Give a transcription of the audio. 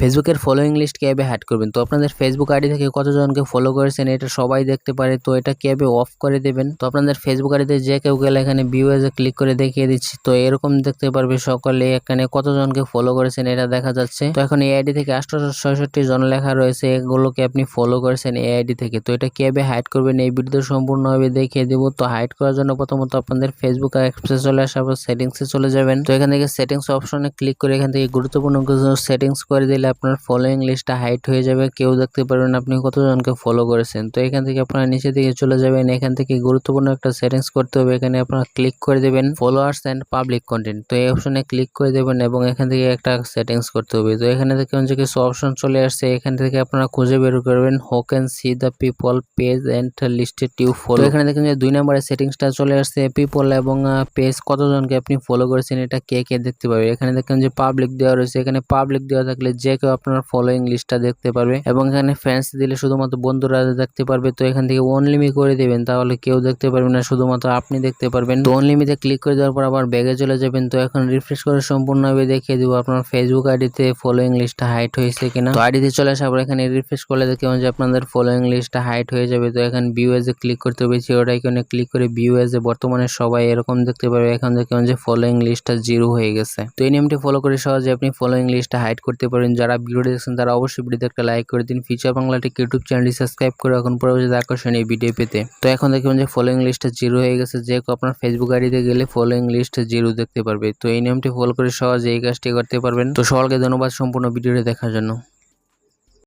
ফেসবুকের following list কীভাবে had করবেন? তো আপনাদের ফেসবুক আইডি থেকে কতজনকে ফলো করেছেন, এটা সবাই দেখতে পারে, তো এটা কীভাবে অফ করে দেবেন? তো আপনাদের ফেসবুক আইডিতে যে কেউ গেলে এখানে ভিউয়ার্সে ক্লিক করে দেখিয়ে দিচ্ছি, তো এরকম দেখতে পারবে সকলে এখানে কতজনকে ফলো করেছেন, এটা দেখা যাচ্ছে। তো এখন এই আইডি থেকে আটশোশো ছয়ষট্টি জন লেখা রয়েছে, এগুলোকে আপনি ফলো করেছেন এই আইডি থেকে। তো এটা কীভাবে হাইড করবেন, এই ভিডিও সম্পূর্ণভাবে দেখিয়ে দেবো। তো হাইড করার জন্য প্রথমত আপনাদের ফেসবুক অ্যাপসে চলে আসার পর সেটিংসে চলে যাবেন। তো এখান থেকে সেটিংস অপশনে ক্লিক করে এখান থেকে গুরুত্বপূর্ণ কিছু সেটিংস করে দিলে আপনার ফলোয়িং লিস্টটা হাইট হয়ে যাবে, কেউ দেখতে পারবেন আপনি কতজনকে ফলো করেছেন। তো এখান থেকে আপনারা নিচে দিকে চলে যাবেন, এখান থেকে গুরুত্বপূর্ণ একটা সেটিংস করতে হবে, এখানে আপনারা ক্লিক করে দেবেন ফলোয়ার্স অ্যান্ড পাবলিক কন্টেন্ট তো এই অপশনে ক্লিক করে দেবেন এবং এখান থেকে একটা সেটিংস করতে হবে। তো এখানে থেকে হচ্ছে কিছু অপশন চলে আসছে, এখান থেকে আপনারা খুঁজে বের করবেন who can see the people page and listed you follow এখানে দেখেন যে দুই নম্বরের সেটিংসটা চলে আসছে পিপল এবং পেজ কতজনকে আপনি ফলো করেছেন, এটা কে কে দেখতে পাবে? এখানে দেখেন যে পাবলিক দেওয়া রয়েছে, এখানে পাবলিক দেওয়া থাকলে যে কেউ আপনার ফলোয়িং লিস্টটা দেখতে পারবে এবং এখানে ফ্যান্স দিলে শুধুমাত্র বন্ধুরা দেখতে পারবে, তো এখান থেকে অনলিমি করে দেবেন, তাহলে কেউ দেখতে পারবে না, শুধুমাত্র আপনি দেখতে পারবেন। তো অনলিমিতে ক্লিক করে দেওয়ার পর আবার ব্যাগে চলে যাবেন, তো এখন রিফ্রেশ করে সম্পূর্ণভাবে দেখিয়ে দিব আপনার ফেসবুক আইডিতে ফলোয়িং লিস্টটা হাইট হয়েছে কিনা। তো আইডিতে চলে আসার পর এখানে রিফ্রেশ করলে দেখবেন যে আপনাদের ফলোয়িং লিস্টটা হাইট হয়ে যাবে, তো এখন ভিউ এজে ক্লিক করতে হবে জিরো আইকনে ক্লিক করে ভিউ এজে বর্তমানে সবাই এরকম দেখতে পারবে, এখন দেখবেন যে ফলোয়িং লিস্টটা জিরো হয়ে গেছে। তো এই নিয়মটি ফলো করে সহজে আপনি ফলোয়িং লিস্টটা হাইড করতে পারেন, যারা ভিডিও দেখছেন, তারা অবশ্যই ভিডিওতে একটা লাইক করে দিন। ফিচার বাংলা টিকে ইউটিউব চ্যানেলটি সাবস্ক্রাইব করে এখন পরবর্তীতে আকর্ষণীয় ভিডিও পেতে। তো এখন দেখবেন যে ফলোয়িং লিস্টটা জিরো হয়ে গেছে। যে আপনার ফেসবুক আইডিতে গেলে ফলোয়িং লিস্ট জিরো দেখতে পারবে। তো এই নিয়মটি ফলো করে সহজে এই কাজটি করতে পারবেন। তো সকলকে ধন্যবাদ সম্পূর্ণ ভিডিওটি দেখার জন্য।